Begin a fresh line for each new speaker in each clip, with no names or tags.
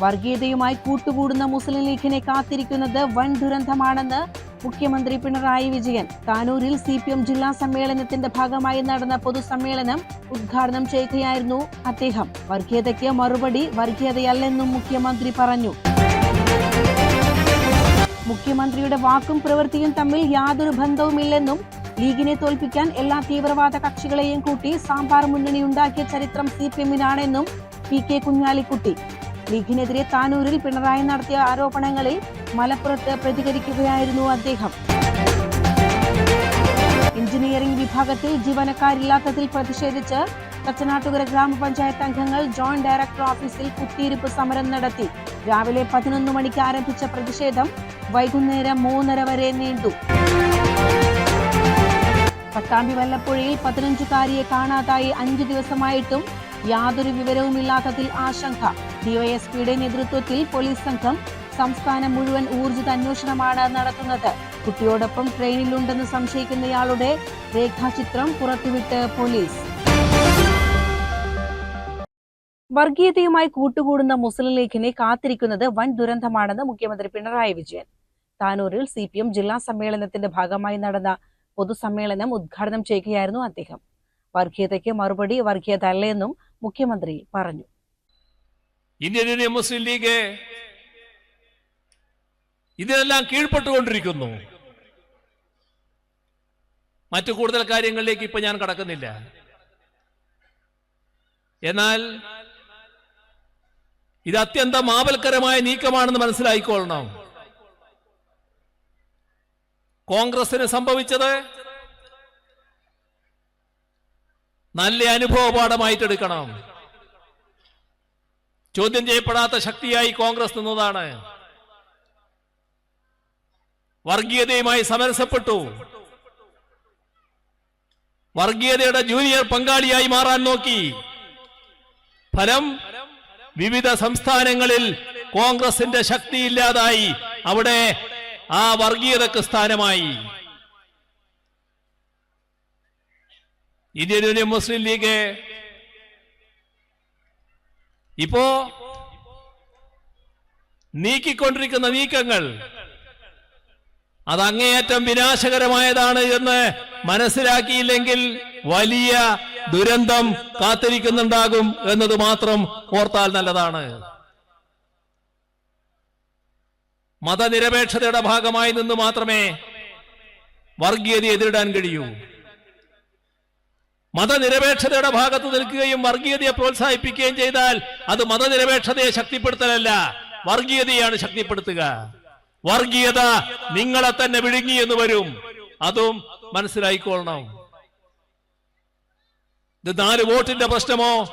വർഗീയതയുമായി കൂട്ടുകൂടുന്ന മുസ്ലിം ലീഗിനെ കാത്തിരിക്കുന്നത് വൻ ദുരന്തമാണെന്ന് മുഖ്യമന്ത്രി പിണറായി വിജയൻ താനൂരിൽ സി പി എം ജില്ലാ സമ്മേളനത്തിന്റെ ഭാഗമായി നടന്ന പൊതുസമ്മേളനം ഉദ്ഘാടനം ചെയ്യുകയായിരുന്നു അദ്ദേഹം. വർഗീയതയ്ക്ക് മറുപടി വർഗീയതയല്ലെന്നും മുഖ്യമന്ത്രി പറഞ്ഞു. മുഖ്യമന്ത്രിയുടെ വാക്കും പ്രവൃത്തിയും തമ്മിൽ യാതൊരു ബന്ധവുമില്ലെന്നും ലീഗിനെ തോൽപ്പിക്കാൻ എല്ലാ തീവ്രവാദ കക്ഷികളെയും കൂട്ടി സാമ്പാർ മുന്നണി ഉണ്ടാക്കിയ ചരിത്രം സി പി എമ്മിനാണെന്നും പി കെ കുഞ്ഞാലിക്കുട്ടി ലീഗിനെതിരെ താനൂരിൽ പിണറായി നടത്തിയ ആരോപണങ്ങളിൽ മലപ്പുറത്ത് പ്രതികരിക്കുകയായിരുന്നു അദ്ദേഹം. എഞ്ചിനീയറിംഗ് വിഭാഗത്തിൽ ജീവനക്കാരില്ലാത്തതിൽ പ്രതിഷേധിച്ച് കച്ചനാട്ടുകര ഗ്രാമപഞ്ചായത്ത് അംഗങ്ങൾ ജോയിന്റ് ഡയറക്ടർ ഓഫീസിൽ കുത്തിയിരിപ്പ് സമരം നടത്തി. രാവിലെ പതിനൊന്ന് മണിക്ക് ആരംഭിച്ച പ്രതിഷേധം വൈകുന്നേരം മൂന്നര വരെ നീണ്ടു. പട്ടാമ്പി വല്ലപ്പുഴയിൽ പതിനഞ്ചുകാരിയെ കാണാതായി അഞ്ചു ദിവസമായിട്ടും യാതൊരു വിവരവുമില്ലാത്തതിൽ ആശങ്ക. ഡിവൈഎസ്പിയുടെ നേതൃത്വത്തിൽ പോലീസ് സംഘം സംസ്ഥാനം മുഴുവൻ ഊർജിത അന്വേഷണമാണ് നടത്തുന്നത്. കുട്ടിയോടൊപ്പം ട്രെയിനിലുണ്ടെന്ന് സംശയിക്കുന്നയാളുടെ രേഖാചിത്രം പുറത്തുവിട്ട് പോലീസ്. വർഗീയതയുമായി കൂട്ടുകൂടുന്ന മുസ്ലിം ലീഗിനെ കാത്തിരിക്കുന്നത് വൻ ദുരന്തമാണെന്ന് മുഖ്യമന്ത്രി പിണറായി വിജയൻ. താനൂരിൽ സി പി എം ജില്ലാ സമ്മേളനത്തിന്റെ ഭാഗമായി നടന്ന പൊതുസമ്മേളനം ഉദ്ഘാടനം ചെയ്യുകയായിരുന്നു അദ്ദേഹം. വർഗീയതയ്ക്ക് മറുപടി വർഗീയത അല്ലെന്നും മുഖ്യമന്ത്രി പറഞ്ഞു.
ഇന്ത്യൻ മുസ്ലിം ലീഗ് ഇതിനെല്ലാം കീഴ്പ്പെട്ടുകൊണ്ടിരിക്കുന്നു. മറ്റു കൂടുതൽ കാര്യങ്ങളിലേക്ക് ഇപ്പൊ ഞാൻ കടക്കുന്നില്ല. എന്നാൽ ഇത് അത്യന്തം ആപൽക്കരമായ നീക്കമാണെന്ന് മനസ്സിലായിക്കൊള്ളണം. കോൺഗ്രസിന് സംഭവിച്ചത് നല്ല അനുഭവ പാഠമായിട്ടെടുക്കണം ചോദ്യം ചെയ്യപ്പെടാത്ത ശക്തിയായി കോൺഗ്രസ് നിന്നതാണ്. വർഗീയതയുമായി സമരസപ്പെട്ടു. വർഗീയതയുടെ ജൂനിയർ പങ്കാളിയായി മാറാൻ നോക്കി. ഫലം വിവിധ സംസ്ഥാനങ്ങളിൽ കോൺഗ്രസിന്റെ ശക്തിയില്ലാതായി. അവിടെ ആ വർഗീയതക്ക് സ്ഥാനമായി. Indian Union Muslim League. ഇപ്പോ നീക്കിക്കൊണ്ടിരിക്കുന്ന നീക്കങ്ങൾ അത് അങ്ങേയറ്റം വിനാശകരമായതാണ് എന്ന് മനസ്സിലാക്കിയില്ലെങ്കിൽ വലിയ ദുരന്തം കാത്തിരിക്കുന്നുണ്ടാകും എന്നത് മാത്രം ഓർത്താൽ നല്ലതാണ്. മതനിരപേക്ഷതയുടെ ഭാഗമായി നിന്ന് മാത്രമേ വർഗീയതയെ എതിരിടാൻ കഴിയൂ. മതനിരപേക്ഷതയുടെ ഭാഗത്ത് നിൽക്കുകയും വർഗീയതയെ പ്രോത്സാഹിപ്പിക്കുകയും ചെയ്താൽ അത് മതനിരപേക്ഷതയെ ശക്തിപ്പെടുത്തലല്ല. വർഗീയതയാണ് ശക്തിപ്പെടുത്തുക. വർഗീയത നിങ്ങളെ തന്നെ വിഴുങ്ങി എന്ന് വരും. അതും മനസ്സിലായിക്കൊള്ളണം. ഇത് നാല് വോട്ടിന്റെ പ്രശ്നമോ?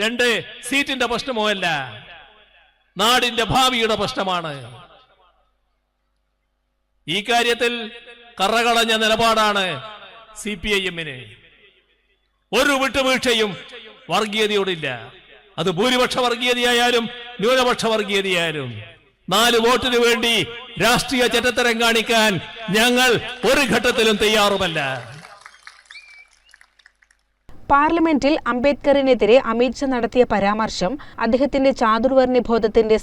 രണ്ട് സീറ്റിന്റെ പ്രശ്നമോ അല്ല. നാടിന്റെ ഭാവിയുടെ പ്രശ്നമാണ്. ഈ കാര്യത്തിൽ കറകളഞ്ഞ നിലപാടാണ് സി പി ഐ എമ്മിന്. ഒരു വിട്ടുവീഴ്ചയും വർഗീയതയോടില്ല. അത് ഭൂരിപക്ഷ വർഗീയതയായാലും ന്യൂനപക്ഷ വർഗീയതയായാലും. നാല് വോട്ടിന് വേണ്ടി രാഷ്ട്രീയ ചട്ടത്തരം കാണിക്കാൻ ഞങ്ങൾ ഒരു ഘട്ടത്തിലും തയ്യാറുമല്ല.
പാർലമെന്റിൽ അംബേദ്കറിനെതിരെ അമിത്ഷാ നടത്തിയ പരാമർശം അദ്ദേഹത്തിന്റെ ചാതുർവർണ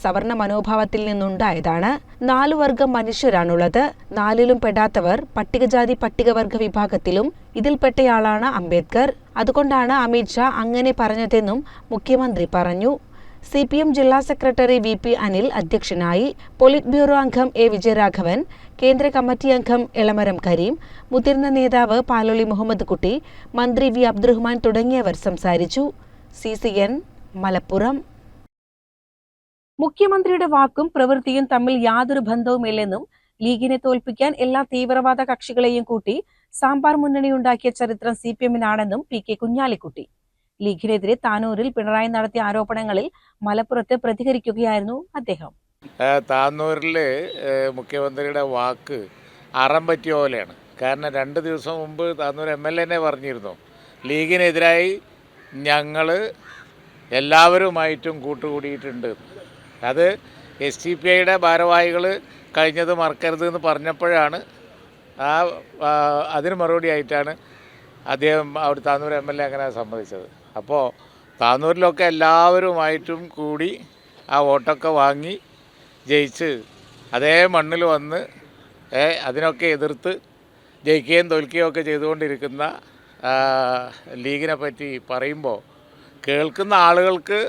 സവർണ മനോഭാവത്തിൽ നിന്നുണ്ടായതാണ്. നാലു വർഗം മനുഷ്യരാണുള്ളത്. നാലിലും പെടാത്തവർ പട്ടികജാതി പട്ടികവർഗ വിഭാഗത്തിലും ഇതിൽപ്പെട്ടയാളാണ് അംബേദ്കർ. അതുകൊണ്ടാണ് അമിത്ഷാ അങ്ങനെ പറഞ്ഞതെന്നും മുഖ്യമന്ത്രി പറഞ്ഞു. സി പി എം ജില്ലാ സെക്രട്ടറി വി പി അനിൽ അധ്യക്ഷനായി പോളിറ്റ് ബ്യൂറോ അംഗം എ വിജയരാഘവൻ കേന്ദ്ര കമ്മിറ്റി അംഗം എളമരം കരീം മുതിർന്ന നേതാവ് പാലോളി മുഹമ്മദ് കുട്ടി മന്ത്രി വി അബ്ദുറഹ്മാൻ തുടങ്ങിയവർ സംസാരിച്ചു. C C N Malappuram. മുഖ്യമന്ത്രിയുടെ വാക്കും പ്രവൃത്തിയും തമ്മിൽ യാതൊരു ബന്ധവുമില്ലെന്നും ലീഗിനെ തോൽപ്പിക്കാൻ എല്ലാ തീവ്രവാദ കക്ഷികളെയും കൂട്ടി സാമ്പാർ മുന്നണി ഉണ്ടാക്കിയ ചരിത്രം സി പി എമ്മിനാണെന്നും പി കെ കുഞ്ഞാലിക്കുട്ടി. ലീഗിനെതിരെ താനൂരിൽ പിണറായി നടത്തിയ ആരോപണങ്ങളിൽ മലപ്പുറത്ത് പ്രതികരിക്കുകയായിരുന്നു അദ്ദേഹം.
താനൂരിലെ മുഖ്യമന്ത്രിയുടെ വാക്ക് അറം പറ്റിയ പോലെയാണ്. കാരണം രണ്ട് ദിവസം മുമ്പ് താനൂർ എം എൽ എന്നെ പറഞ്ഞിരുന്നു. ലീഗിനെതിരായി ഞങ്ങൾ എല്ലാവരുമായിട്ടും കൂട്ടുകൂടിയിട്ടുണ്ട്. അത് എസ് ടി പി ഐയുടെ ഭാരവാഹികൾ കഴിഞ്ഞത് മറക്കരുത് എന്ന് പറഞ്ഞപ്പോഴാണ് ആ, അതിന് മറുപടി ആയിട്ടാണ് അദ്ദേഹം അവിടെ താനൂർ എം എൽ എ അങ്ങനെ സമ്മതിച്ചത്. അപ്പോൾ താന്നൂരിലൊക്കെ എല്ലാവരുമായിട്ടും കൂടി ആ വോട്ടൊക്കെ വാങ്ങി ജയിച്ച് അതേ മണ്ണിൽ വന്ന് അതിനൊക്കെ എതിർത്ത് ജയിക്കുകയും തോൽക്കുകയും ഒക്കെ ചെയ്തുകൊണ്ടിരിക്കുന്ന ലീഗിനെ പറ്റി പറയുമ്പോൾ കേൾക്കുന്ന ആളുകൾക്ക്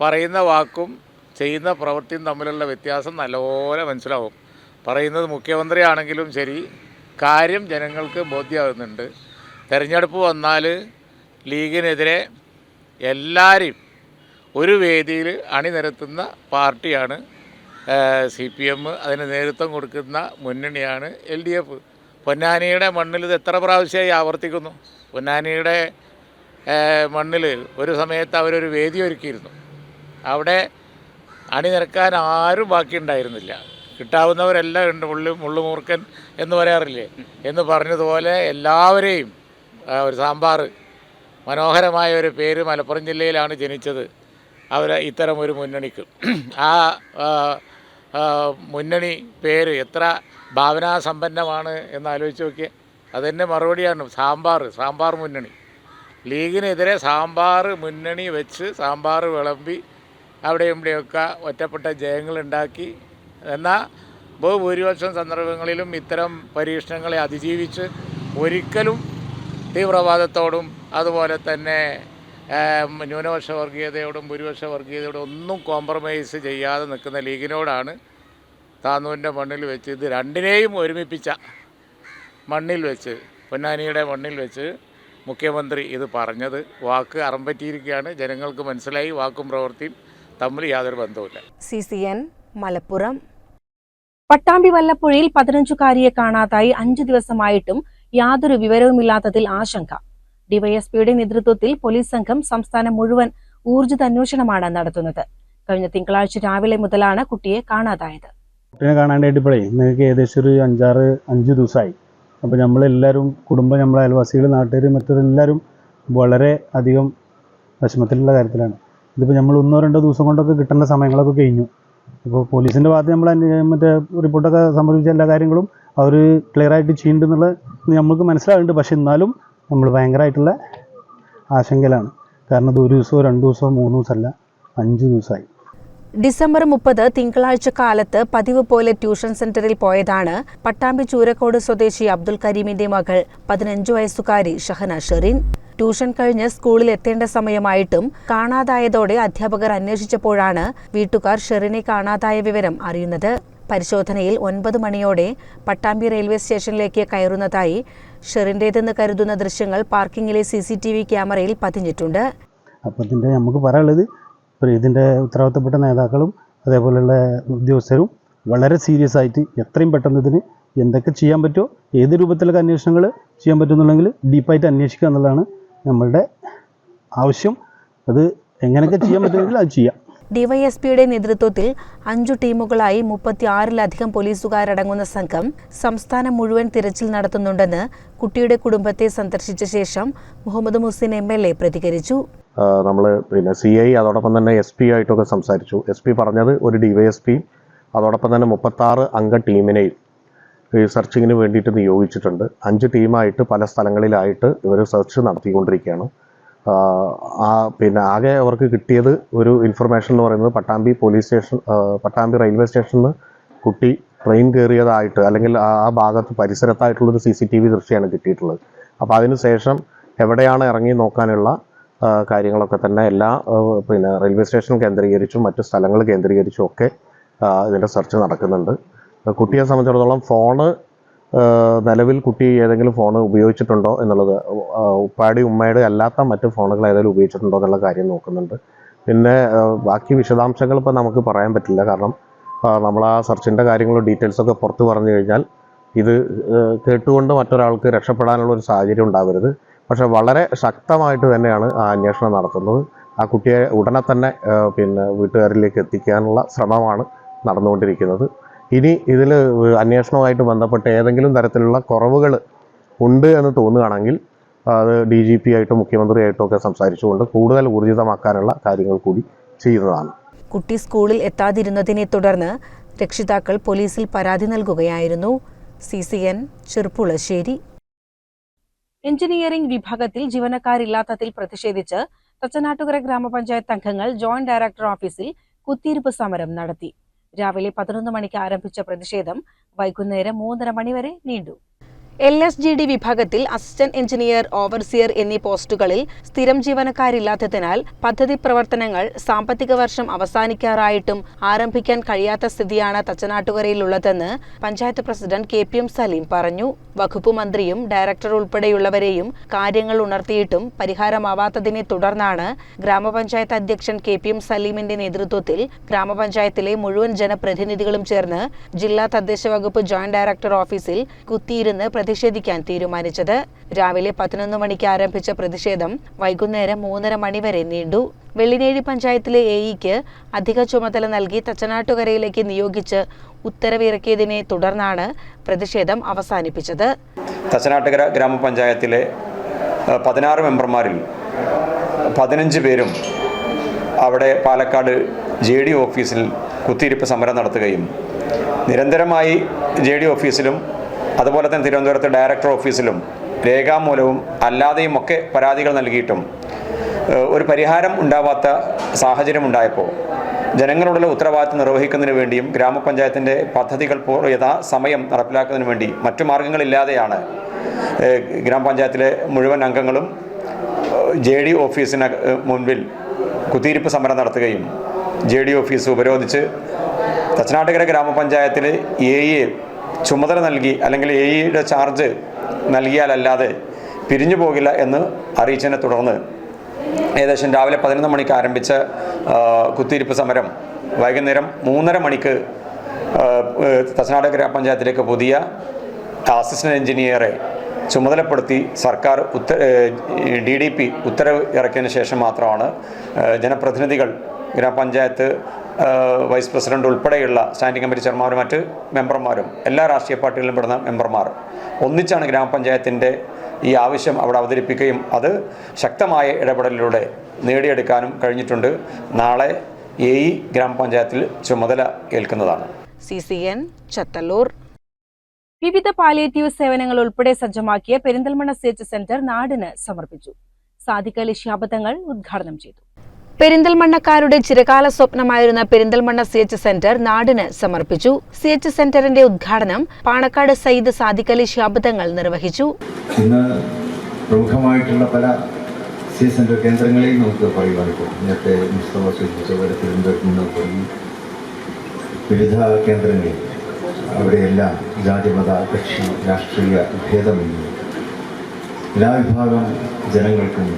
പറയുന്ന വാക്കും ചെയ്യുന്ന പ്രവൃത്തിയും തമ്മിലുള്ള വ്യത്യാസം നല്ലപോലെ മനസ്സിലാവും. പറയുന്നത് മുഖ്യമന്ത്രിയാണെങ്കിലും ശരി കാര്യം ജനങ്ങൾക്ക് ബോധ്യമാകുന്നുണ്ട്. തെരഞ്ഞെടുപ്പ് വന്നാൽ ലീഗിനെതിരെ എല്ലാവരെയും ഒരു വേദിയിൽ അണിനിരത്തുന്ന പാർട്ടിയാണ് സി പി എം. അതിന് നേതൃത്വം കൊടുക്കുന്ന മുന്നണിയാണ് എൽ ഡി എഫ്. പൊന്നാനിയുടെ മണ്ണിൽ ഇത് എത്ര പ്രാവശ്യമായി ആവർത്തിക്കുന്നു? പൊന്നാനിയുടെ മണ്ണിൽ ഒരു സമയത്ത് അവരൊരു വേദി ഒരുക്കിയിരുന്നു. അവിടെ അണിനിരക്കാൻ ആരും ബാക്കിയുണ്ടായിരുന്നില്ല. കിട്ടാവുന്നവരെല്ലാം ഉണ്ട് മുള്ളു മുള്ളുമൂർക്കൻ എന്ന് പറയാറില്ലേ? എന്ന് പറഞ്ഞതുപോലെ എല്ലാവരെയും ഒരു സാമ്പാർ മനോഹരമായ ഒരു പേര് മലപ്പുറം ജില്ലയിലാണ് ജനിച്ചത്. അവർ ഇത്തരം ഒരു മുന്നണിക്ക്. ആ മുന്നണി പേര് എത്ര ഭാവനാസമ്പന്നമാണ് എന്ന് ആലോചിച്ച് നോക്കിയേ. അതെന്നെ മറുപടിയാണ് സാമ്പാർ സാമ്പാർ മുന്നണി. ലീഗിനെതിരെ സാമ്പാർ മുന്നണി വെച്ച് സാമ്പാർ വിളമ്പി അവിടെ ഇവിടെയൊക്കെ ഒറ്റപ്പെട്ട ജയങ്ങളുണ്ടാക്കി. എന്നാൽ ബഹുഭൂരിപക്ഷം സന്ദർഭങ്ങളിലും ഇത്തരം പരീക്ഷണങ്ങളെ അതിജീവിച്ച് ഒരിക്കലും തീവ്രവാദത്തോടും അതുപോലെ തന്നെ ന്യൂനപക്ഷ വർഗീയതയോടും ഭൂരിപക്ഷ വർഗീയതയോടും ഒന്നും കോംപ്രമൈസ് ചെയ്യാതെ നിൽക്കുന്ന ലീഗിനോടാണ് താന്നൂരിന്റെ മണ്ണിൽ വെച്ച് ഇത് രണ്ടിനെയും ഒരുമിപ്പിച്ച മണ്ണിൽ വെച്ച് പൊന്നാനിയുടെ മണ്ണിൽ വെച്ച് മുഖ്യമന്ത്രി ഇത് പറഞ്ഞത്. വാക്ക് അറമ്പറ്റിയിരിക്കുകയാണ്. ജനങ്ങൾക്ക് മനസ്സിലായി. വാക്കും പ്രവൃത്തിയും തമ്മിൽ യാതൊരു ബന്ധവുമില്ല.
C C N Malappuram. Pattambi വല്ലപ്പുഴയിൽ പതിനഞ്ചുകാരിയെ കാണാതായി അഞ്ചു ദിവസമായിട്ടും യാതൊരു വിവരവുമില്ലാത്തതിൽ ആശങ്ക. ഡിവൈഎസ്പിയുടെ നേതൃത്വത്തിൽ പോലീസ് സംഘം സംസ്ഥാനം മുഴുവൻ ഊർജിത അന്വേഷണമാണ് നടത്തുന്നത്. കഴിഞ്ഞ തിങ്കളാഴ്ച രാവിലെ മുതലാണ് കുട്ടിയെ കാണാതായത്.
കുട്ടിയെ കാണാണ്ടായിട്ട് ഇപ്പോഴേ നിങ്ങൾക്ക് ഏകദേശം ഒരു അഞ്ചാറ് അഞ്ച് ദിവസമായി. അപ്പോൾ നമ്മളെല്ലാവരും കുടുംബം നമ്മളെ അയൽവാസികൾ നാട്ടുകാർ മറ്റെല്ലാവരും വളരെ അധികം വിഷമത്തിലുള്ള കാര്യത്തിലാണ്. ഇതിപ്പോൾ നമ്മൾ ഒന്നോ രണ്ടോ ദിവസം കൊണ്ടൊക്കെ കിട്ടേണ്ട സമയങ്ങളൊക്കെ കഴിഞ്ഞു. ഇപ്പോൾ പോലീസിന്റെ ഭാഗത്ത് നമ്മൾ മറ്റേ റിപ്പോർട്ടൊക്കെ സംബന്ധിച്ച എല്ലാ കാര്യങ്ങളും അവർ ക്ലിയർ ആയിട്ട് ചെയ്യുന്നുണ്ടെന്നുള്ള നമുക്ക് മനസ്സിലാകുന്നുണ്ട് പക്ഷെ എന്നാലും നമ്മൾ ഭയങ്കരമായിട്ടുള്ള ആശങ്കയിലാണ്. കാരണം ഇത് ഒരു ദിവസമോ രണ്ട് ദിവസമോ മൂന്ന് ദിവസമല്ല അഞ്ച് ദിവസമായി.
ഡിസംബർ മുപ്പത് തിങ്കളാഴ്ച കാലത്ത് പതിവ് പോലെ ട്യൂഷൻ സെന്ററിൽ പോയതാണ് പട്ടാമ്പി ചൂരക്കോട് സ്വദേശി അബ്ദുൽ കരീമിന്റെ മകൾ പതിനഞ്ചു വയസ്സുകാരി ഷഹന ഷെറിൻ. ട്യൂഷൻ കഴിഞ്ഞ് സ്കൂളിൽ എത്തേണ്ട സമയമായിട്ടും കാണാതായതോടെ അധ്യാപകർ അന്വേഷിച്ചപ്പോഴാണ് വീട്ടുകാർ ഷെറിനെ കാണാതായ വിവരം അറിയുന്നത്. പരിശോധനയിൽ ഒൻപത് മണിയോടെ പട്ടാമ്പി റെയിൽവേ സ്റ്റേഷനിലേക്ക് കയറുന്നതായി ഷെറിന്റേതെന്ന് കരുതുന്ന ദൃശ്യങ്ങൾ പാർക്കിങ്ങിലെ സി സി ടി വി ക്യാമറയിൽ പതിഞ്ഞിട്ടുണ്ട്.
അപ്പോൾ ഇതിന്റെ നമുക്ക് പറയാനുള്ളത് ഇതിന്റെ ഉത്തരവാദിത്തപ്പെട്ട നേതാക്കളും അതേപോലെയുള്ള ഉദ്യോഗസ്ഥരും വളരെ സീരിയസ് ആയിട്ട് എത്രയും പെട്ടെന്ന് ഇതിന് എന്തൊക്കെ ചെയ്യാൻ പറ്റുമോ ഏത് രൂപത്തിലൊക്കെ അന്വേഷണങ്ങൾ ചെയ്യാൻ പറ്റുമെന്നുണ്ടെങ്കിൽ ഡീപ്പായിട്ട് അന്വേഷിക്കുക എന്നുള്ളതാണ് നമ്മളുടെ ആവശ്യം. അത് എങ്ങനെയൊക്കെ ചെയ്യാൻ പറ്റുമെങ്കിൽ അത് ചെയ്യാം.
ഡിവൈഎസ്പിയുടെ നേതൃത്വത്തിൽ അഞ്ചു ടീമുകളായി മുപ്പത്തിയാറിലധികം പോലീസുകാരടങ്ങുന്ന സംഘം സംസ്ഥാനം മുഴുവൻ തിരച്ചിൽ നടത്തുന്നുണ്ടെന്ന് കുട്ടിയുടെ കുടുംബത്തെ സന്ദർശിച്ച ശേഷം Muhammad Muhsin M L A പ്രതികരിച്ചു.
നമ്മൾ പിന്നെ സി ഐ അതോടൊപ്പം തന്നെ എസ് പി ആയിട്ടൊക്കെ സംസാരിച്ചു. എസ് പി പറഞ്ഞത് ഒരു ഡി വൈ എസ് പി അതോടൊപ്പം തന്നെ മുപ്പത്താറ് അംഗ ടീമിനെയും ഈ സെർച്ചിങ്ങിന് വേണ്ടിയിട്ട് നിയോഗിച്ചിട്ടുണ്ട്. അഞ്ച് ടീമായിട്ട് പല സ്ഥലങ്ങളിലായിട്ട് ഇവർ സെർച്ച് നടത്തിക്കൊണ്ടിരിക്കുകയാണ്. ആ പിന്നെ ആകെ അവർക്ക് കിട്ടിയത് ഒരു ഇൻഫർമേഷൻ എന്ന് പറയുന്നത് Pattambi police station Pattambi railway സ്റ്റേഷനിൽ നിന്ന് കുട്ടി ട്രെയിൻ കയറിയതായിട്ട് അല്ലെങ്കിൽ ആ ഭാഗത്ത് പരിസരത്തായിട്ടുള്ളൊരു സി സി ടി വി ദൃശ്യമാണ് കിട്ടിയിട്ടുള്ളത്. അപ്പോൾ അതിനുശേഷം എവിടെയാണ് ഇറങ്ങി നോക്കാനുള്ള കാര്യങ്ങളൊക്കെ തന്നെ എല്ലാ പിന്നെ റെയിൽവേ സ്റ്റേഷൻ കേന്ദ്രീകരിച്ചും മറ്റു സ്ഥലങ്ങൾ കേന്ദ്രീകരിച്ചും ഒക്കെ ഇതിന്റെ സെർച്ച് നടക്കുന്നുണ്ട്. കുട്ടിയെ സംബന്ധിച്ചിടത്തോളം ഫോണ് നിലവിൽ കുട്ടി ഏതെങ്കിലും ഫോൺ ഉപയോഗിച്ചിട്ടുണ്ടോ എന്നുള്ളത് ഉപ്പാടി ഉമ്മയുടെ അല്ലാത്ത മറ്റ് ഫോണുകൾ ഏതെങ്കിലും ഉപയോഗിച്ചിട്ടുണ്ടോ എന്നുള്ള കാര്യം നോക്കുന്നുണ്ട്. പിന്നെ ബാക്കി വിശദാംശങ്ങൾ ഇപ്പോൾ നമുക്ക് പറയാൻ പറ്റില്ല. കാരണം നമ്മൾ ആ സെർച്ചിന്റെ കാര്യങ്ങളും ഡീറ്റെയിൽസൊക്കെ പുറത്ത് പറഞ്ഞു കഴിഞ്ഞാൽ ഇത് കേട്ടുകൊണ്ട് മറ്റൊരാൾക്ക് രക്ഷപ്പെടാനുള്ള ഒരു സാഹചര്യം ഉണ്ടാവരുത്. പക്ഷെ വളരെ ശക്തമായിട്ട് തന്നെയാണ് ആ അന്വേഷണം നടത്തുന്നത്. ആ കുട്ടിയെ ഉടനെ തന്നെ പിന്നെ വീട്ടുകാരിലേക്ക് എത്തിക്കാനുള്ള ശ്രമമാണ് നടന്നുകൊണ്ടിരിക്കുന്നത്. ഇനി ഇതിൽ അന്വേഷണവുമായിട്ട് ബന്ധപ്പെട്ട് ഏതെങ്കിലും തരത്തിലുള്ള കുറവുകൾ ഉണ്ട് എന്ന് തോന്നുകയാണെങ്കിൽ അത് ഡി ജി പി ആയിട്ടും മുഖ്യമന്ത്രിയായിട്ടും ഒക്കെ സംസാരിച്ചുകൊണ്ട് കൂടുതൽ ഊർജിതമാക്കാനുള്ള കാര്യങ്ങൾ കൂടി ചെയ്യുന്നതാണ്.
കുട്ടി സ്കൂളിൽ എത്താതിരുന്നതിനെ തുടർന്ന് രക്ഷിതാക്കൾ പോലീസിൽ പരാതി നൽകുകയായിരുന്നു. C C N Cherpulassery. Engineering വിഭാഗത്തിൽ ജീവനക്കാരില്ലാത്തതിൽ പ്രതിഷേധിച്ച് തച്ചനാട്ടുകര ഗ്രാമപഞ്ചായത്ത് അംഗങ്ങൾ ജോയിന്റ് ഡയറക്ടർ ഓഫീസിൽ കുത്തിയിരിപ്പ് സമരം നടത്തി. രാവിലെ പതിനൊന്ന് മണിക്ക് ആരംഭിച്ച പ്രതിഷേധം വൈകുന്നേരം മൂന്നര മണിവരെ നീണ്ടു എൽ എസ് ജി ഡി വിഭാഗത്തിൽ അസിസ്റ്റന്റ് എഞ്ചിനീയർ ഓവർസിയർ എന്നീ പോസ്റ്റുകളിൽ സ്ഥിരം ജീവനക്കാരില്ലാത്തതിനാൽ പദ്ധതി പ്രവർത്തനങ്ങൾ സാമ്പത്തിക വർഷം അവസാനിക്കാറായിട്ടും ആരംഭിക്കാൻ കഴിയാത്ത സ്ഥിതിയാണ് തച്ചനാട്ടുകരയിലുള്ളതെന്ന് panchayat president K P M Saleem പറഞ്ഞു. വകുപ്പ് മന്ത്രിയും ഡയറക്ടർ ഉൾപ്പെടെയുള്ളവരെയും കാര്യങ്ങൾ ഉണർത്തിയിട്ടും പരിഹാരമാവാത്തതിനെ തുടർന്നാണ് ഗ്രാമപഞ്ചായത്ത് അധ്യക്ഷൻ കെ പി എം സലീമിന്റെ നേതൃത്വത്തിൽ ഗ്രാമപഞ്ചായത്തിലെ മുഴുവൻ ജനപ്രതിനിധികളും ചേർന്ന് ജില്ലാ തദ്ദേശ വകുപ്പ് ജോയിന്റ് ഡയറക്ടർ ഓഫീസിൽ കുത്തിയിരുന്ന് പ്രതിഷേധിക്കാൻ തീരുമാനിച്ചത്. രാവിലെ പതിനൊന്ന് മണിക്ക് ആരംഭിച്ച പ്രതിഷേധം വൈകുന്നേരം മൂന്നര മണിവരെ നീണ്ടു. വെള്ളിനേഴി പഞ്ചായത്തിലെ എഇക്ക് അധിക ചുമതല നൽകി തച്ചനാട്ടുകരയിലേക്ക് നിയോഗിച്ച് ഉത്തരവിറക്കിയതിനെ തുടർന്നാണ് പ്രതിഷേധം അവസാനിപ്പിച്ചത്.
തച്ചനാട്ടുകര ഗ്രാമപഞ്ചായത്തിലെ പതിനാറ് മെമ്പർമാരിൽ പതിനഞ്ച് പേരും അവിടെ പാലക്കാട് ജെ ഡി ഓഫീസിൽ കുത്തിയിരിപ്പ് സമരം നടത്തുകയും നിരന്തരമായി ജെ ഡി ഓഫീസിലും അതുപോലെ തന്നെ തിരുവനന്തപുരത്ത് ഡയറക്ടർ ഓഫീസിലും രേഖാമൂലവും അല്ലാതെയും ഒക്കെ പരാതികൾ നൽകിയിട്ടും ഒരു പരിഹാരം ഉണ്ടാവാത്ത സാഹചര്യം ഉണ്ടായപ്പോൾ ജനങ്ങളോടുള്ള ഉത്തരവാദിത്വം നിർവഹിക്കുന്നതിന് വേണ്ടിയും ഗ്രാമപഞ്ചായത്തിന്റെ പദ്ധതികൾ യഥാസമയം നടപ്പിലാക്കുന്നതിന് വേണ്ടി മറ്റു മാർഗങ്ങളില്ലാതെയാണ് ഗ്രാമപഞ്ചായത്തിലെ മുഴുവൻ അംഗങ്ങളും ജെ ഡി ഓഫീസിന് മുൻപിൽ കുത്തിയിരിപ്പ് സമരം നടത്തുകയും ജെ ഡി ഓഫീസ് ഉപരോധിച്ച് തച്ചനാട്ടുകര ഗ്രാമപഞ്ചായത്തിൽ എ ചുമതല നൽകി അല്ലെങ്കിൽ എ ഇയുടെ ചാർജ് നൽകിയാലല്ലാതെ പിരിഞ്ഞു പോകില്ല എന്ന് അറിയിച്ചതിനെ തുടർന്ന് ഏകദേശം രാവിലെ പതിനൊന്ന് മണിക്ക് ആരംഭിച്ച കുത്തിയിരിപ്പ് സമരം വൈകുന്നേരം മൂന്നര മണിക്ക് തച്ചനാട് ഗ്രാമപഞ്ചായത്തിലേക്ക് പുതിയ അസിസ്റ്റന്റ് എഞ്ചിനീയറെ ചുമതലപ്പെടുത്തി സർക്കാർ ഉത്തര ഡി ഡി പി ഉത്തരവ് ഇറക്കിയതിന് ശേഷം മാത്രമാണ് ജനപ്രതിനിധികൾ ഗ്രാമപഞ്ചായത്ത് വൈസ് പ്രസിഡന്റ് ഉൾപ്പെടെയുള്ള സ്റ്റാൻഡിംഗ് കമ്മിറ്റി ചെയർമാനും മറ്റ് മെമ്പർമാരും എല്ലാ രാഷ്ട്രീയ പാർട്ടികളിലും പെടുന്ന മെമ്പർമാർ. ഒന്നിച്ചാണ് ഗ്രാമപഞ്ചായത്തിന്റെ ഈ ആവശ്യം അവിടെ അവതരിപ്പിക്കുകയും അത് ശക്തമായ ഇടപെടലിലൂടെ നേടിയെടുക്കാനും കഴിഞ്ഞിട്ടുണ്ട്. നാളെ എ ഇ ഗ്രാമപഞ്ചായത്തിൽ ചുമതല ഏൽക്കുന്നതാണ്.
സി സി എൻ ചത്തല്ലൂർ വിവിധ പാലിയേറ്റീവ് സേവനങ്ങൾ ഉൾപ്പെടെ സജ്ജമാക്കിയ പെരിന്തൽമണ്ണ സി എച്ച് സെന്റർ നാടിന് സമർപ്പിച്ചു. സാദിഖ് അലി ശാബദങ്ങൾ ഉദ്ഘാടനം ചെയ്തു. പെരിന്തൽമണ്ണക്കാരുടെ ചിരകാല സ്വപ്നമായിരുന്ന പെരിന്തൽമണ്ണ സി എച്ച് സെന്റർ നാടിന് സമർപ്പിച്ചു. സി എച്ച് സെന്ററിന്റെ ഉദ്ഘാടനം പാണക്കാട് സയ്യിദ് സാദിഖലി ശാബദങ്ങൾ നിർവഹിച്ചു.
ഇന്ന് പ്രമുഖമായിട്ടുള്ള പല സി എച്ച് സെന്റർ കേന്ദ്രങ്ങളിൽ നമുക്ക് പറയുവാനിപ്പോൾ നേരത്തെ മുസ്തഫ സൂചിപ്പിച്ച പോലെ തിരുവനന്തപുരത്ത് നിന്ന് തുടങ്ങി വിവിധ കേന്ദ്രങ്ങളിൽ അവിടെയെല്ലാം ജാതിമത കക്ഷി രാഷ്ട്രീയ ഭേദമില്ല എല്ലാ വിഭാഗം ജനങ്ങൾക്കും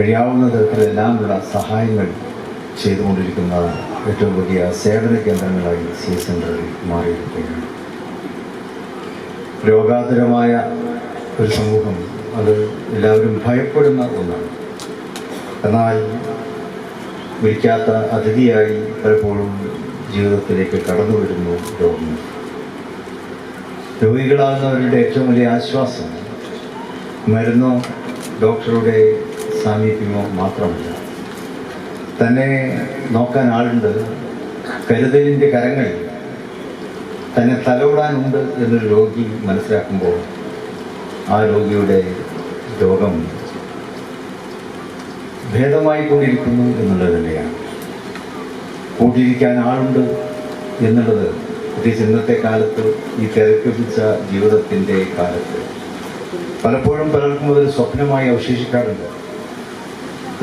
കഴിയാവുന്ന തരത്തിലെല്ലാമുള്ള സഹായങ്ങൾ ചെയ്തുകൊണ്ടിരിക്കുന്ന ഏറ്റവും വലിയ സേവന കേന്ദ്രങ്ങളായി സി സെന്ററിൽ മാറിയിരിക്കുകയാണ്. രോഗാതുരമായ ഒരു സമൂഹം അത് എല്ലാവരും ഭയപ്പെടുന്ന ഒന്നാണ്. എന്നാൽ വിളിക്കാത്ത അതിഥിയായി പലപ്പോഴും ജീവിതത്തിലേക്ക് കടന്നു വരുന്നു രോഗങ്ങൾ. രോഗികളാകുന്നവരുടെ ഏറ്റവും വലിയ ആശ്വാസം മരുന്നോ ഡോക്ടറുടെ സാമീപ്യമോ മാത്രമല്ല. തന്നെ നോക്കാൻ ആളുണ്ട്. കരുതലിന്റെ കരങ്ങൾ തന്നെ തലോടാനുണ്ട് എന്നൊരു രോഗി മനസ്സിലാക്കുമ്പോൾ ആ രോഗിയുടെ രോഗം ഭേദമായി കൊണ്ടിരിക്കുന്നു എന്നുള്ളത് തന്നെയാണ്. കൂട്ടിയിരിക്കാൻ ആളുണ്ട് എന്നുള്ളത് പ്രത്യേകിച്ച് ഇന്നത്തെ കാലത്ത് ഈ തിരക്ക് പിടിച്ച ജീവിതത്തിന്റെ കാലത്ത് പലപ്പോഴും പലർക്കും അതൊരു സ്വപ്നമായി അവശേഷിക്കാറുണ്ട്.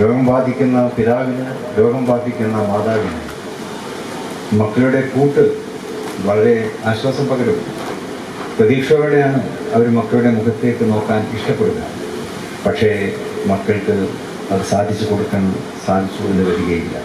രോഗം ബാധിക്കുന്ന പിതാവിന് രോഗം ബാധിക്കുന്ന മാതാവിന് മക്കളുടെ കൂട്ട് വളരെ ആശ്വാസം പകരും. പ്രതീക്ഷയോടെയാണ് അവർ മക്കളുടെ മുഖത്തേക്ക് നോക്കാൻ ഇഷ്ടപ്പെടുക. പക്ഷേ മക്കൾക്ക് അത് സാധിച്ചു കൊടുക്കാൻ സാധിച്ചു എന്ന് വരികയില്ല.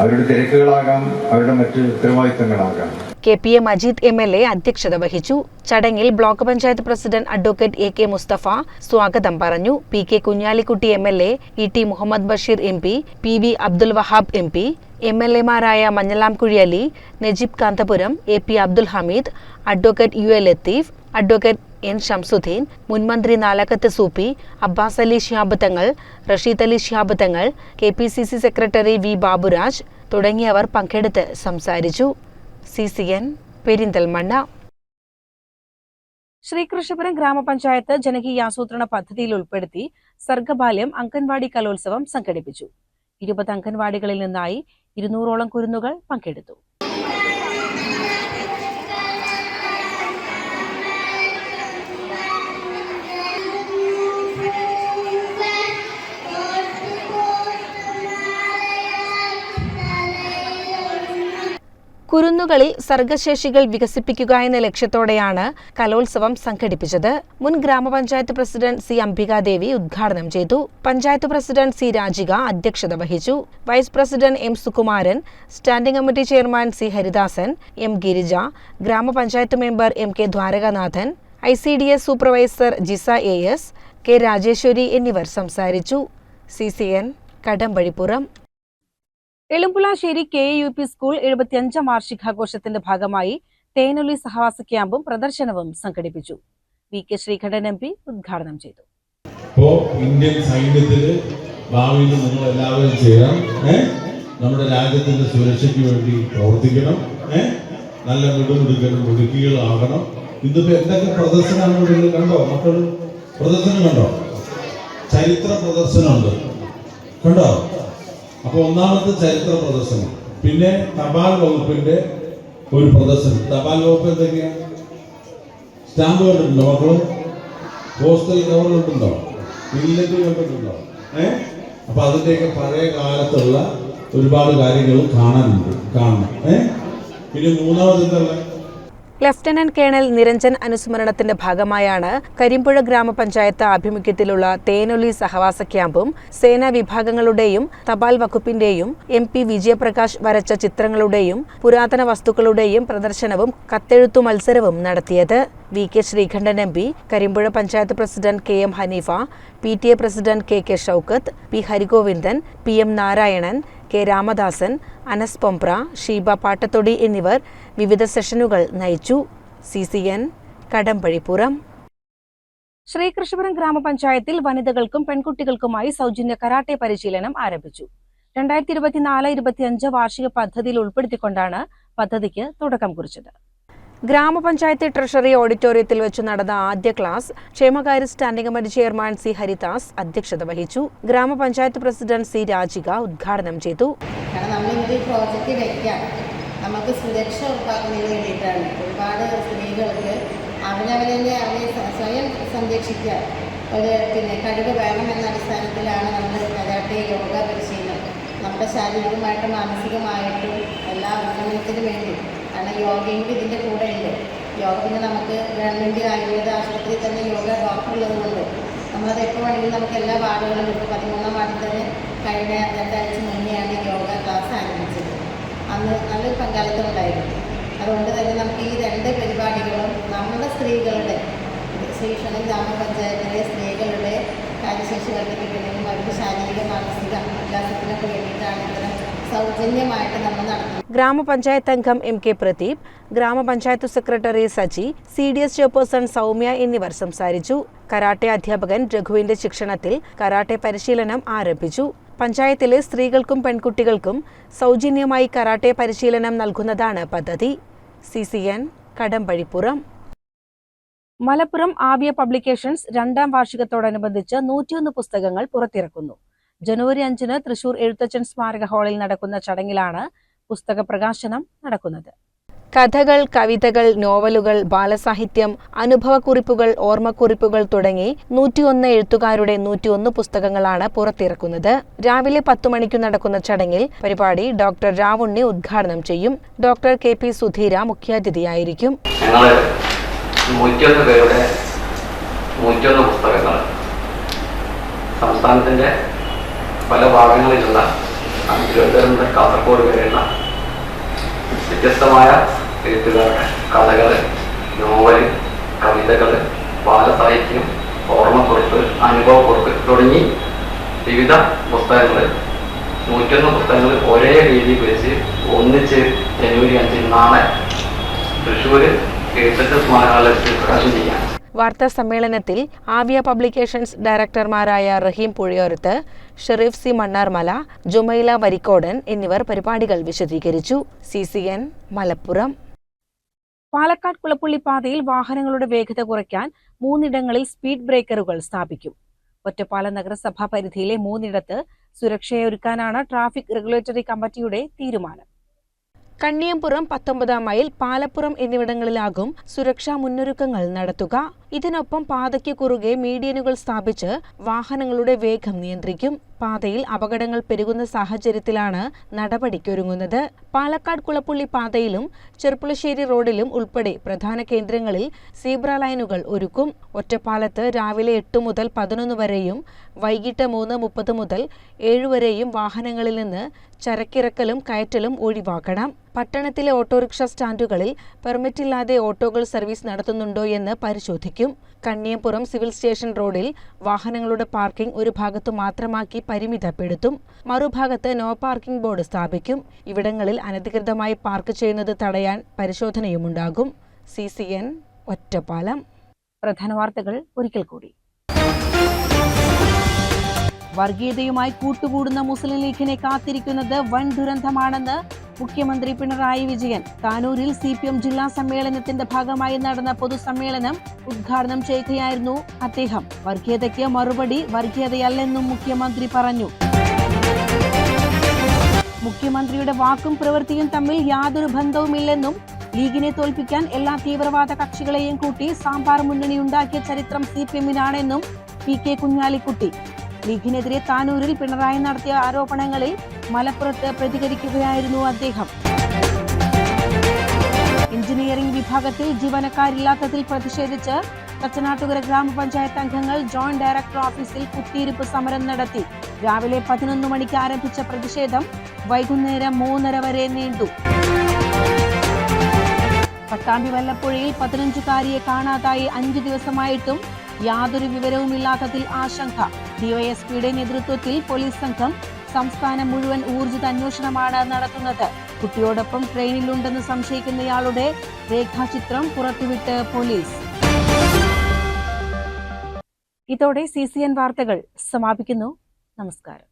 അവരുടെ തിരക്കുകളാകാം അവരുടെ മറ്റ് ഉത്തരവാദിത്തങ്ങളാകാം.
K P A Majeed M L A അധ്യക്ഷത വഹിച്ചു. ചടങ്ങിൽ block panchayat president advocate A K Musthafa സ്വാഗതം പറഞ്ഞു. P K Kunhalikutty M L A E T Muhammad Basheer M P P V Abdul Wahab M P M L എമാരായ Manjalam Kuzhiyali Najeeb Kanthapuram A P Abdul Hameed advocate U A Latheef advocate N Shamsuddin മുൻമന്ത്രി Nalakath Soopy Abbas Ali Shihab Thangal Rasheed Ali Shihab Thangal K P C C secretary V Baburaj തുടങ്ങിയവർ പങ്കെടുത്ത് സംസാരിച്ചു. C C N Perinthalmanna. Sreekrishnapuram ഗ്രാമപഞ്ചായത്ത് ജനകീയാസൂത്രണ പദ്ധതിയിൽ ഉൾപ്പെടുത്തി സർഗബാല്യം അംഗൻവാടി കലോത്സവം സംഘടിപ്പിച്ചു. ഇരുപത് അംഗൻവാടികളിൽ നിന്നായി ഇരുന്നൂറോളം കുരുന്നുകൾ പങ്കെടുത്തു. കുരുന്നുകളിൽ സർഗശേഷികൾ വികസിപ്പിക്കുക എന്ന ലക്ഷ്യത്തോടെയാണ് കലോത്സവം സംഘടിപ്പിച്ചത്. മുൻ ഗ്രാമപഞ്ചായത്ത് പ്രസിഡന്റ് സി അംബികാദേവി ഉദ്ഘാടനം ചെയ്തു. പഞ്ചായത്ത് പ്രസിഡന്റ് സി രാജിക അധ്യക്ഷത വഹിച്ചു. Vice president M Sukumaran standing committee chairman C Haridasan M Girija ഗ്രാമപഞ്ചായത്ത് member M K Dwarakanathan I C D S supervisor Jisa A S K Rajeshwari എന്നിവർ സംസാരിച്ചു. C C N Kadampazhipuram. Elumbulassery K U P school എഴുപത്തിയഞ്ചാം വാർഷികാഘോഷത്തിന്റെ ഭാഗമായി തേനൊലി സഹവാസ ക്യാമ്പും പ്രദർശനവും സംഘടിപ്പിച്ചു. V K Sreekandan M P ഉദ്ഘാടനം ചെയ്തു.
ഇപ്പോ ഇന്ത്യൻ സൈന്യത്തിൽ ഭാവിയിൽ നിങ്ങൾ എല്ലാവരും നമ്മുടെ രാജ്യത്തിന്റെ സുരക്ഷയ്ക്ക് വേണ്ടി പ്രവർത്തിക്കണം. നല്ല മിടുമിടുക്കനും മിടുക്കികളാകണം ഇന്നിപ്പോ എന്തൊക്കെ പ്രദർശനമാണ് ഇവിടെ കണ്ടോ? മക്കൾ പ്രദർശനം കണ്ടോ? ചരിത്ര പ്രദർശനമുണ്ട്. കണ്ടോ? അപ്പൊ ഒന്നാമത്തെ ചരിത്ര പ്രദർശനം. പിന്നെ തപാൽ വകുപ്പിന്റെ ഒരു പ്രദർശനം. തപാൽ വകുപ്പ് എന്തൊക്കെയാ? സ്റ്റാമ്പ് കണ്ടിട്ടുണ്ടോ മക്കൾ? പോസ്റ്റൽ കവർ കണ്ടിട്ടുണ്ടോ? ഇല്ലെങ്കിൽ കണ്ടിട്ടുണ്ടോ? ഏ? അപ്പൊ അതിന്റെയൊക്കെ പഴയ കാലത്തുള്ള ഒരുപാട് കാര്യങ്ങൾ കാണാനുണ്ട്. കാണണം. ഏ? പിന്നെ മൂന്നാമത് എന്താ?
ലഫ്റ്റനന്റ് കേണൽ നിരഞ്ജൻ അനുസ്മരണത്തിന്റെ ഭാഗമായാണ് കരിമ്പുഴ ഗ്രാമപഞ്ചായത്ത് ആഭിമുഖ്യത്തിലുള്ള തേനൊലി സഹവാസ ക്യാമ്പും സേനാ വിഭാഗങ്ങളുടെയും തപാൽ വകുപ്പിന്റെയും എം പി വിജയപ്രകാശ് വരച്ച ചിത്രങ്ങളുടെയും പുരാതന വസ്തുക്കളുടെയും പ്രദർശനവും കത്തെഴുത്തു മത്സരവും നടത്തിയത്. V K Sreekandan M P Karimpuzha panchayat president K M Haneefa P T A president K K Shoukath P Harigovindan P M Narayanan K Ramadasan Anas Pompra Sheeba Pattathodi എന്നിവർ വിവിധ സെഷനുകൾ നയിച്ചു. C C N Kadampazhipuram. Sreekrishnapuram ഗ്രാമപഞ്ചായത്തിൽ വനിതകൾക്കും പെൺകുട്ടികൾക്കുമായി സൗജന്യ karate പരിശീലനം ആരംഭിച്ചു. രണ്ടായിരത്തി ഇരുപത്തിനാല് ഇരുപത്തിയഞ്ച് വാർഷിക പദ്ധതിയിൽ ഉൾപ്പെടുത്തിക്കൊണ്ടാണ് പദ്ധതിക്ക് തുടക്കം കുറിച്ചത്. ഗ്രാമപഞ്ചായത്ത് ട്രഷറി ഓഡിറ്റോറിയത്തിൽ വെച്ച് നടന്ന ആദ്യ ക്ലാസ് ക്ഷേമകാര്യ standing committee chairman C Haridas അധ്യക്ഷത വഹിച്ചു. ഗ്രാമപഞ്ചായത്ത് പ്രസിഡന്റ് സി രാജിക ഉദ്ഘാടനം ചെയ്തു.
നമുക്ക് സുരക്ഷ ഉറപ്പാക്കുന്നതിന് വേണ്ടിയിട്ടാണ്. ഒരുപാട് സ്ത്രീകൾക്ക് അവരവരെ അവരെ സ്വ- സ്വയം സംരക്ഷിക്കാൻ ഒരു പിന്നെ കഴിവ് വേണമെന്ന അടിസ്ഥാനത്തിലാണ് നമ്മൾ കരാട്ടെ യോഗ പരിശീലനം. നമ്മുടെ ശാരീരികമായിട്ടും മാനസികമായിട്ടും എല്ലാ ഉന്നമനത്തിനും വേണ്ടി കാരണം യോഗയും ഇതിന്റെ കൂടെ ഉണ്ട്. യോഗ പിന്നെ നമുക്ക് ഗവൺമെന്റ് ആയുർവേദ ആശുപത്രിയിൽ തന്നെ യോഗ ഡോക്ടർ ഉള്ളതുകൊണ്ട് നമ്മളത് എപ്പോൾ വേണമെങ്കിലും നമുക്ക് എല്ലാ വാർഡുകളും ഇപ്പോൾ പതിമൂന്നാം വാർഡിൽ തന്നെ കഴിഞ്ഞ രണ്ടാഴ്ച മുന്നെയാണ് യോഗ ക്ലാസ് ആരംഭിച്ചത്. അന്ന് നല്ലൊരു പങ്കാളിത്തം ഉണ്ടായിരുന്നു. അതുകൊണ്ട് തന്നെ നമുക്ക് ഈ രണ്ട് പരിപാടികളും നമ്മുടെ സ്ത്രീകളുടെ ശ്രീകൃഷ്ണൻ ഗ്രാമപഞ്ചായത്തിലെ സ്ത്രീകളുടെ കാര്യശേഷി വർദ്ധിപ്പിക്കുന്നതിനും അവരുടെ ശാരീരിക മാനസിക വികാസത്തിനൊക്കെ വേണ്ടിയിട്ടാണ് ഇത്തരം സൗജന്യമായിട്ട് നമ്മൾ
ഗ്രാമപഞ്ചായത്ത് അംഗം എം കെ പ്രദീപ് ഗ്രാമപഞ്ചായത്ത് secretary Saji C D S chairperson Soumya എന്നിവർ സംസാരിച്ചു. കരാട്ടെ അധ്യാപകൻ രഘുവിന്റെ ശിക്ഷണത്തിൽ കരാട്ടെ പരിശീലനം ആരംഭിച്ചു. പഞ്ചായത്തിലെ സ്ത്രീകൾക്കും പെൺകുട്ടികൾക്കും സൗജന്യമായി കരാട്ടെ പരിശീലനം നൽകുന്നതാണ് പദ്ധതി. C C N Kadampazhipuram. Malappuram Aviya publications രണ്ടാം വാർഷികത്തോടനുബന്ധിച്ച് നൂറ്റിയൊന്ന് പുസ്തകങ്ങൾ പുറത്തിറക്കുന്നു. ജനുവരി അഞ്ചിന് തൃശൂർ എഴുത്തച്ഛൻ സ്മാരക ഹാളിൽ നടക്കുന്ന ചടങ്ങിലാണ് പുസ്തക പ്രകാശനം നടക്കുന്നത്. കഥകൾ കവിതകൾ നോവലുകൾ ബാലസാഹിത്യം അനുഭവക്കുറിപ്പുകൾ ഓർമ്മക്കുറിപ്പുകൾ തുടങ്ങി നൂറ്റിയൊന്ന് എഴുത്തുകാരുടെ നൂറ്റിയൊന്ന് പുസ്തകങ്ങളാണ് പുറത്തിറക്കുന്നത്. രാവിലെ പത്തു മണിക്ക് നടക്കുന്ന ചടങ്ങിൽ പരിപാടി ഡോക്ടർ രാവുണ്ണി ഉദ്ഘാടനം ചെയ്യും. Doctor K. പി. സുധീര മുഖ്യാതിഥിയായിരിക്കും.
ഞങ്ങൾ നൂറ്റിയൊന്ന് പേരുടെ നൂറ്റിയൊന്ന് പുസ്തകങ്ങൾ സംസ്ഥാനത്തിന്റെ പല ഭാഗങ്ങളിലുള്ള തിരുവനന്തപുരം കാസർഗോഡ് വരെയുള്ള വ്യത്യസ്തമായ എഴുത്തുകാരുടെ കഥകൾ നോവൽ കവിതകൾ ബാലസാഹിത്യം ഓർമ്മക്കുറിപ്പ് അനുഭവക്കുറിപ്പ് തുടങ്ങി വിവിധ പുസ്തകങ്ങൾ നൂറ്റൊന്ന് പുസ്തകങ്ങൾ ഒരേ രീതിയിൽ വെച്ച് ഒന്നിച്ച് ജനുവരി അഞ്ചിന് നാളെ തൃശ്ശൂർ എഴുത്തച്ഛൻ സ്മാരകാലയത്തിൽ പ്രകാശനം ചെയ്യാം
വാർത്താ സമ്മേളനത്തിൽ ആവിയ പബ്ലിക്കേഷൻസ് ഡയറക്ടർമാരായ റഹീം പുഴയോരത്ത് ഷെറീഫ് സി മണ്ണാർമല ജുമൈല വരിക്കോടൻ എന്നിവർ പരിപാടികൾ വിശദീകരിച്ചു. C C N Malappuram. Palakkad Kulappully പാതയിൽ വാഹനങ്ങളുടെ വേഗത കുറയ്ക്കാൻ മൂന്നിടങ്ങളിൽ സ്പീഡ് ബ്രേക്കറുകൾ സ്ഥാപിക്കും. ഒറ്റപ്പാലം നഗരസഭാ പരിധിയിലെ മൂന്നിടത്ത് സുരക്ഷയൊരുക്കാനാണ് ട്രാഫിക് റെഗുലേറ്ററി കമ്മിറ്റിയുടെ തീരുമാനം. കണ്ണിയമ്പുറം പത്തൊമ്പതാം മൈൽ പാലപ്പുറം എന്നിവിടങ്ങളിലാകും സുരക്ഷാ മുന്നൊരുക്കങ്ങൾ നടത്തുക. ഇതിനൊപ്പം പാതയ്ക്ക് കുറുകെ മീഡിയനുകൾ സ്ഥാപിച്ച് വാഹനങ്ങളുടെ വേഗം നിയന്ത്രിക്കും. പാതയിൽ അപകടങ്ങൾ പെരുകുന്ന സാഹചര്യത്തിലാണ് നടപടിക്കൊരുങ്ങുന്നത്. പാലക്കാട് കുളപ്പുള്ളി പാതയിലും ചെർപ്പുളശ്ശേരി റോഡിലും ഉൾപ്പെടെ പ്രധാന കേന്ദ്രങ്ങളിൽ സീബ്ര ലൈനുകൾ ഒരുക്കും. ഒറ്റപ്പാലത്ത് രാവിലെ എട്ട് മുതൽ പതിനൊന്ന് വരെയും വൈകിട്ട് മൂന്ന് മുപ്പത് മുതൽ ഏഴ് വരെയും വാഹനങ്ങളിൽ നിന്ന് ചരക്കിറക്കലും കയറ്റലും ഒഴിവാക്കണം. പട്ടണത്തിലെ ഓട്ടോറിക്ഷ സ്റ്റാൻഡുകളിൽ പെർമിറ്റില്ലാതെ ഓട്ടോകൾ സർവീസ് നടത്തുന്നുണ്ടോ എന്ന് പരിശോധിക്കും. കണ്ണിയപ്പുറം സിവിൽ സ്റ്റേഷൻ റോഡിൽ വാഹനങ്ങളുടെ പാർക്കിംഗ് ഒരു ഭാഗത്തു മാത്രമാക്കി പരിമിതപ്പെടുത്തും. മറുഭാഗത്ത് നോ പാർക്കിംഗ് ബോർഡ് സ്ഥാപിക്കും. ഇവിടങ്ങളിൽ അനധികൃതമായി പാർക്ക് ചെയ്യുന്നത് തടയാൻ പരിശോധനയുമുണ്ടാകും. C C N Ottapalam. പ്രധാന വാർത്തകൾ ഒരിക്കൽ കൂടി. വർഗീയതയുമായി കൂട്ടുകൂടുന്ന മുസ്ലിം ലീഗിനെ കാത്തിരിക്കുന്നത് വൻ ദുരന്തമാണെന്ന് മുഖ്യമന്ത്രി പിണറായി വിജയൻ. താനൂരിൽ സി പി എം ജില്ലാ സമ്മേളനത്തിന്റെ ഭാഗമായി നടന്ന പൊതുസമ്മേളനം ഉദ്ഘാടനം ചെയ്യുകയായിരുന്നു അദ്ദേഹം. വർഗീയതയ്ക്ക് മറുപടി വർഗീയതയല്ലെന്നും മുഖ്യമന്ത്രി പറഞ്ഞു. മുഖ്യമന്ത്രിയുടെ വാക്കും പ്രവൃത്തിയും തമ്മിൽ യാതൊരു ബന്ധവുമില്ലെന്നും ലീഗിനെ തോൽപ്പിക്കാൻ എല്ലാ തീവ്രവാദ കക്ഷികളെയും കൂട്ടി സാമ്പാർ മുന്നണി ഉണ്ടാക്കിയ ചരിത്രം സി പി എമ്മിനാണെന്നും പി കെ കുഞ്ഞാലിക്കുട്ടി ലീഗിനെതിരെ താനൂരിൽ പിണറായി നടത്തിയ ആരോപണങ്ങളിൽ മലപ്പുറത്ത് പ്രതികരിക്കുകയായിരുന്നു അദ്ദേഹം. എഞ്ചിനീയറിംഗ് വിഭാഗത്തിൽ ജീവനക്കാരില്ലാത്തതിൽ പ്രതിഷേധിച്ച് കച്ചനാട്ടുകര ഗ്രാമപഞ്ചായത്ത് അംഗങ്ങൾ ജോയിന്റ് ഡയറക്ടർ ഓഫീസിൽ കുത്തിയിരിപ്പ് സമരം നടത്തി. രാവിലെ പതിനൊന്ന് മണിക്ക് ആരംഭിച്ച പ്രതിഷേധം വൈകുന്നേരം മൂന്നര വരെ നീണ്ടു. പട്ടാമ്പി വല്ലപ്പുഴയിൽ പതിനഞ്ചുകാരിയെ കാണാതായി അഞ്ചു ദിവസമായിട്ടും യാതൊരു വിവരവുമില്ലാത്തതിൽ ആശങ്ക. ഡിവൈഎസ്പിയുടെ നേതൃത്വത്തിൽ പോലീസ് സംഘം സംസ്ഥാനം മുഴുവൻ ഊർജിത അന്വേഷണമാണ് നടത്തുന്നത്. കുട്ടിയോടൊപ്പം ട്രെയിനിലുണ്ടെന്ന് സംശയിക്കുന്നയാളുടെ രേഖാചിത്രം പുറത്തുവിട്ട് പോലീസ്. ഇതോടെ സി സി എൻ വാർത്തകൾ സമാപിക്കുന്നു. നമസ്കാരം.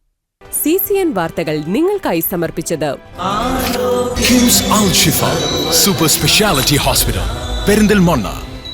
സി സി എൻ വാർത്തകൾ നിങ്ങൾക്കായി സമർപ്പിച്ചത്
സൂപ്പർ സ്പെഷ്യാലിറ്റി ഹോസ്പിറ്റൽ പെരിന്തൽമണ്ണ